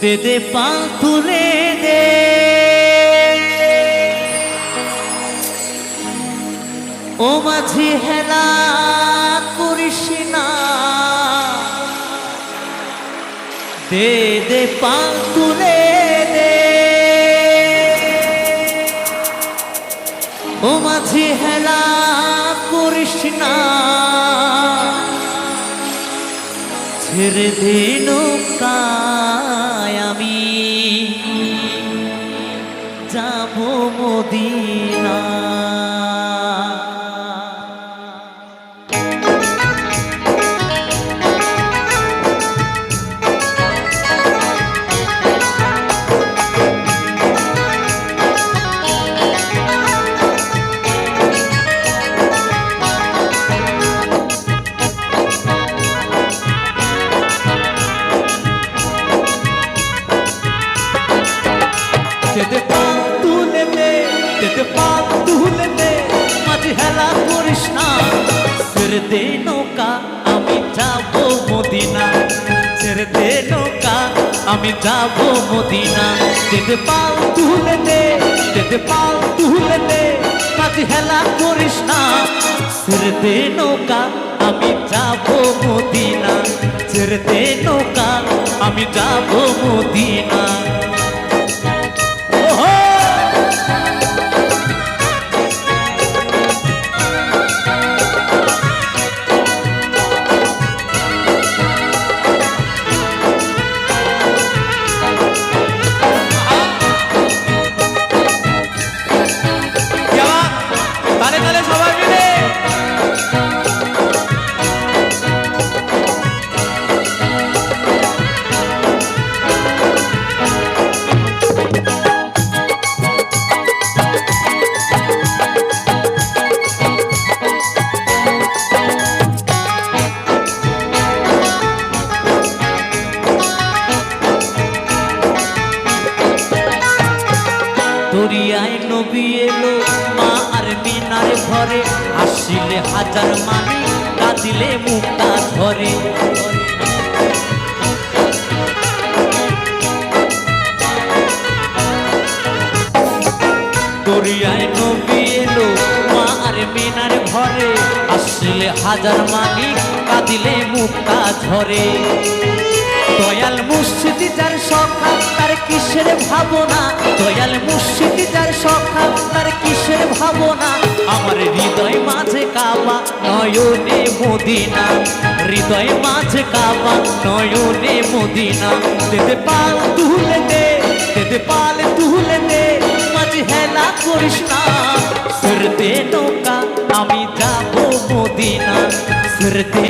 দে দে পা তুলে দে। ও মাঝি হেলা করিস না। দে দে পা তুলে দে। ও মাঝি হেলা করিস না। ছেড়ে দে নৌকায় মদিনা আমি যাব মদিনা। যেতে পাল তুলে দে যেতে পাল তুলে দে কাজে হেলা করিস না। ছেড়ে দে নৌকা, আমি যাব মদিনা। ছেড়ে দে নৌকা, আমি যাব মদিনা। দরিয়ায় নবী এলো। মা আর মিনার ঘরে আসিলে হাজার মানি, কাঁদিলে মুক্তা ধরে দরিয়ায় নবী এলো, মা আর মিনার ঘরে আসলে হাজার মানি, কাঁদিলে মুক্তা ঝরে। দয়াল মুর্শিদি যার সখা, তার কিসের ভাবনা? দয়াল মুর্শিদি যার সখা, তার কিসের ভাবনা? আমার হৃদয় মাঝে কাবা, নয়নে মদিনা। হৃদয় মাঝে কাবা, নয়নে মদিনা। দেদে পাল তুলে দে দেদে পাল তুলে দে, মাঝে হেলা করিস না। ফিরতে নৌকা, আমি যাব মদিনা। ফিরতে